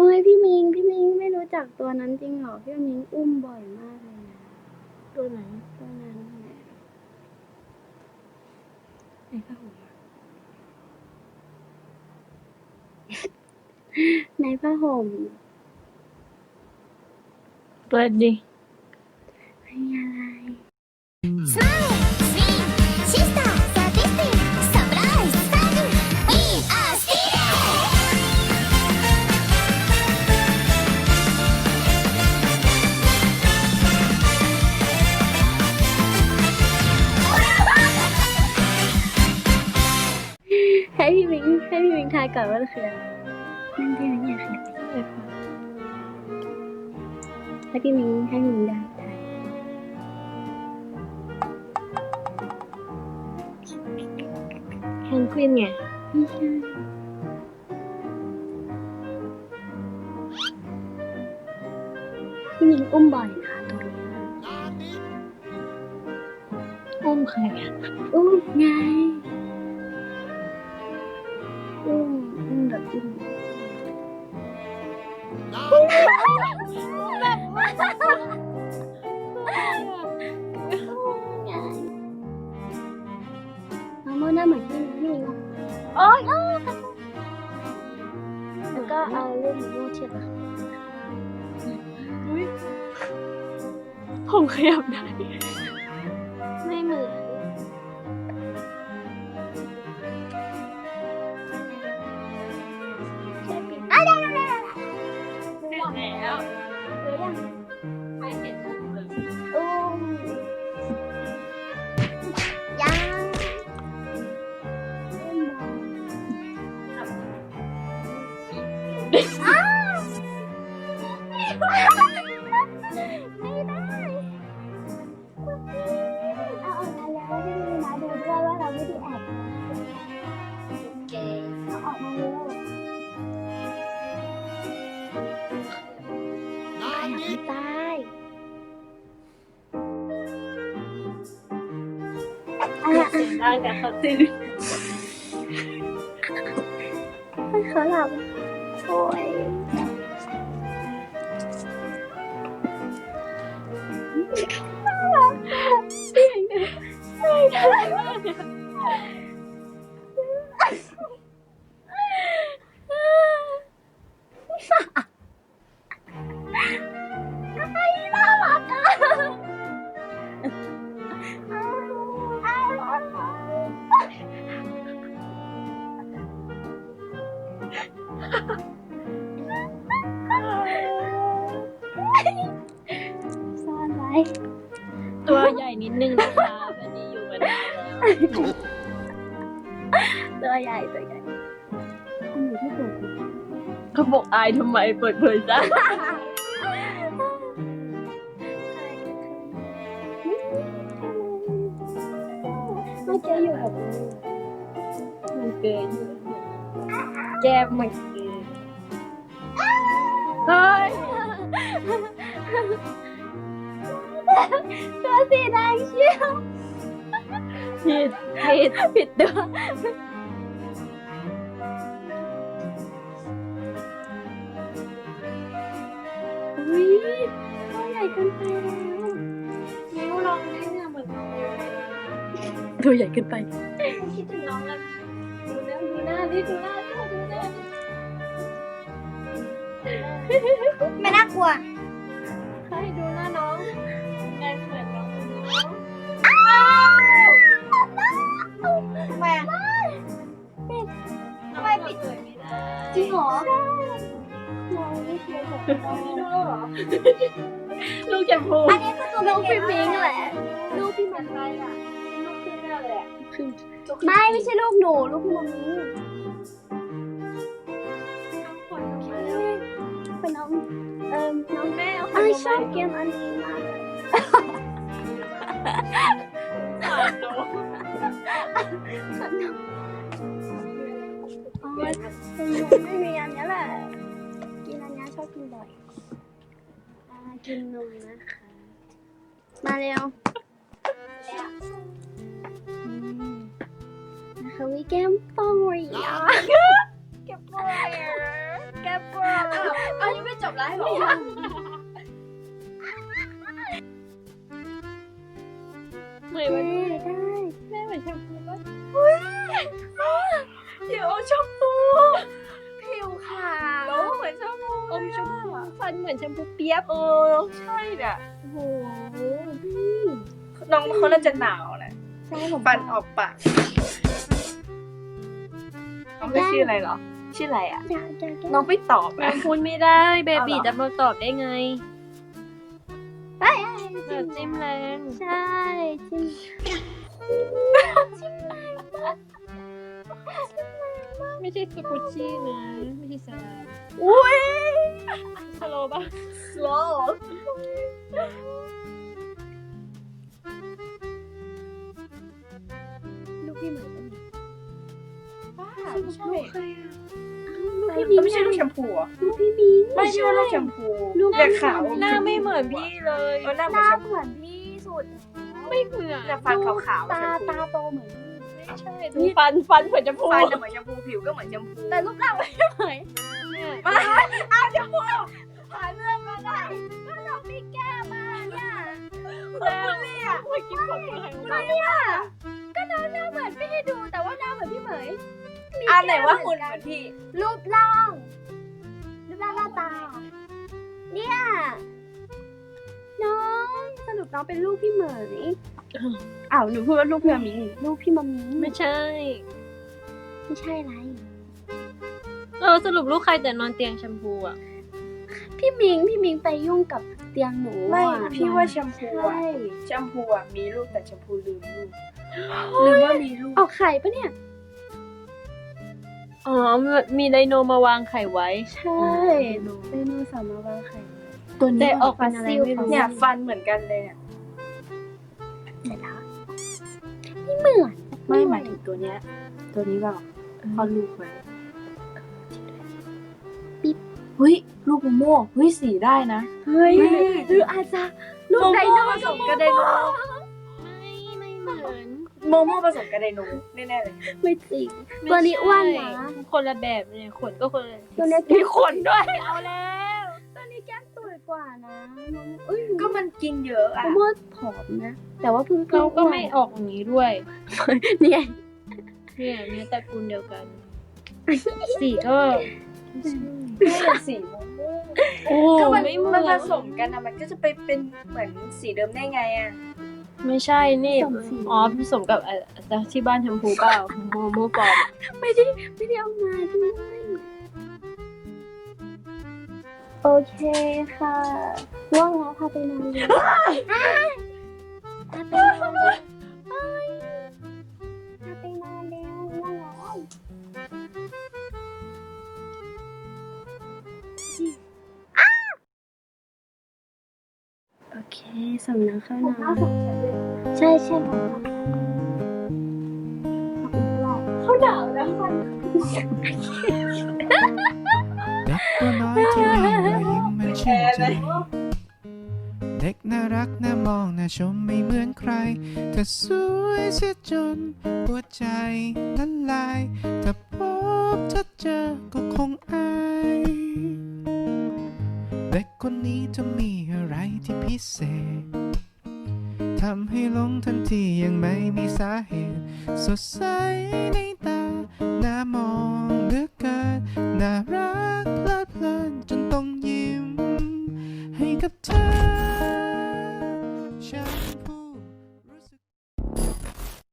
ทำไมพี่มิง พี่มิงไม่รู้จักตัวนั้นจริงเหรอ พี่มิงอุ้มบ่อยมากเลยนะ ตัวไหนตัวนั้นน่ะไอ้ผ้าห่มอะ ในผ้าห่ม เปิดดิ พี่มิงให้พี่มิงทายก่อนว่ามันคืออะไรนั่นพี่มิงอยากเห็นให้พี่มิงให้พี่มิงได้ทายแพนกวินไงไม่ใช่พี่มิงอุ้มบ่อยนะคะตัวเนี้ยอุ้มใครอะอุ้มไง แบบอุ้มไงน้องโมหน้าเหมือนพี่พี่มิงอะโอ๊ยแล้วก็เอาลูกหมูเทียบอุ๊ยผมขยับได้ ไม่เหมือน ขยับไม่ได้อะอะได้แต่เขาตื่นให้เขาหลับโอ้ยน่ารักไม่ได้ ตัวใหญ่ตัวใหญ่มันอยู่ที่ตัวคุณเขาบอกอายทำไมเปิดเผยจ้ะเมื่อกี้อยู่แบบมันเกินอยู่แก้มมันเกินเฮ้ยตัวสีแดงเชียว ผิดผิดผิดตัวอุ้ยตัวใหญ่เกินไปแล้วนิ้วลองได้เนี่ยเหมือนน้องตัวใหญ่เกินไป คิดถึงน้องแล้วดูหน้าดูหน้าดิดูหน้าดิดูหน้าดิไม่น่ากลัวให้ดูหน้าน้องไงเหมือนน้องท ริงเหรอมองไม่เคยเห็นไม่รู้เหรอลูกแชมพูอันนี้คือตัวน้องพี่มิงแหละลูกพี่เป็มันนไรอะลูกขึ้นได้เลยอะไม่ไม่ใช่ลูกหนูลูกพี่มันนี้ทั้งคนคิดเป็นน้องเอ่อน้องแม่เอาไอชอบเกมอันนี้มาก นี้ชอบกินบ่อยอ่ากินนมนะคะ มาเร็วอืมนะคะวิแก้มปองรีอะแก้มปองรีแก้มปองร้ายเหรอเหมือนเอวันอได้แมือนแชมพูเปียบเออ ใช่เนี่ยโอ้โหน้องเขาน่าจะหนาวนะใช่ผมฟันออกปากน้องไม่ชื่ออะไรเหรอ ชื่ออะไรอะอยากจะแก้น้องไม่ตอบน้ออะงพูดไม่ได้เบบีเอาเหรอ จะมาตอบได้ไงเอ้ยเออจิ้มแรงใช่จิ้ม ไม่ใช่สกุชชี่นะ ไม่ใช่สลามอุ้ยสโลว์ป่ะโลลูกพี่เหมือนกันบ้าไม่ใช่ใครอะลูกพี่มิ้งไม่ใช่ลูกแชมพูเหรอะลูกพี่มิ้งไม่ใช่ว่าลูกแชมพูลูกแต่ขาวหน้าไม่เหมือนพี่เลยเออหน้าเหหมือนน้าแชมเหพูมือนพี่สุด ไม่เหมือนแต่ฟันขาวๆตาแชมพู ตาโตเหมือนพี่ไม่ ใช่ดูฟันฟันเหมือนแชมพูฟันจะเหมือนแชมพูผิวก็เหมือนแชมพูแต่รูปร่างไม่เหมือนเนี่ยมาอ้าวแชมพูหาเรื่องมาได้ก็น้องพี่แก้มมาเนี่ยแล้วเมื่อกี้ผมเป็นใครวะเนี่ยก็น้องหน้าเหมือนพี่ให้ดูแต่ว่าหน้าเหมือนพี่เหมยอันไหนว่าหุ่นเหมือนพี่ รูปร่างรูปร่างหน้าตา เนี่ย น้องส รุปน้องเป็นลูกพี่เหมยอ้าวหนูพูดว่าลูกพี่มามิงลูกพี่มามิงไม่ใช่ ไม่ใช่อะไรเออสรุปลูกใครแต่นอนเตียงแชมพูอะ พี่มิงพี่มิงไปยุ่งกับเตียงหนูไม่อะพี่ว่าแชมพูใช่อะแชมพูอะมีลูกแต่แชมพูลืมลูกหรือว่ามีลูกเอาไข่ปะเนี่ย อ๋อ มีไดโนมาวางไข่ไว้ ใช่ไดโนเสาร์มาวางไข่ ตัวนี้แต่ออกเป็นอะไรไม่รู้เนี่ยฟันเหมือนกันเลยเนี่ยเดี๋ยวนะไม่เหมือนไม่หมายถึงตัวเนี้ย ตัวนี้แบบพอลูกไว้ปิ๊บเฮ้ยลูกโมโม่เฮ้ยสีได้นะเฮ้ยเฮ้ยหรืออาจจะลูกไดโนผสมกับไดโนไม่ไม่เหมือนโมโม่ผสมกับไดโนแน่ๆเลยไม่จริงตัวนี้อ้วนนะคนละแบบเนี่ยขนก็คนละตัวนี้มีขนด้วยเอาแล้วตัวนี้แก้มสวยกว่านะน้องเอ้ยก็มันกินเยอะอะผมว่าผอมนะ แต่ว่าเพิ่งเราก็ไม่ออกอย่างนี้ด้วย เนี่ย เนี่ยเนี่ยตระกูลเดียวกัน สีก็ ไม่ใช่สีโมโม่โอ้ก็มันไม่เหมืมันผอนสมกันอะมันก็จะไปเป็นเหมือนสีเดิมได้ไงอะไม่ใช่นี่อ๋อผสมกับเอ่อที่บ้านแชมพูเปล่าโมโมฟอร์มไม่ได้ไม่ได้เอามาด้วย โอเคค่ะง่วงแล้วพาไปนอนเลยพาไปนอนเลยพาไปนอนแล้วง่วงแล้วโอเคส่งน้ำเข้านอนใช่ใช่ผมเขาหนาวนะ เด็กน่ารักน่ามองน่าชมไม่เหมือนใคร เธอสวยเสียจนหัวใจละลายถ้าพบเธอเจอก็คงอายเด็กคนนี้จะมีอะไรที่พิเศษทำให้หลงทันทียังไม่มีสาเหตุ สดใสในตา น่ามองเหลือเกินน่ารัก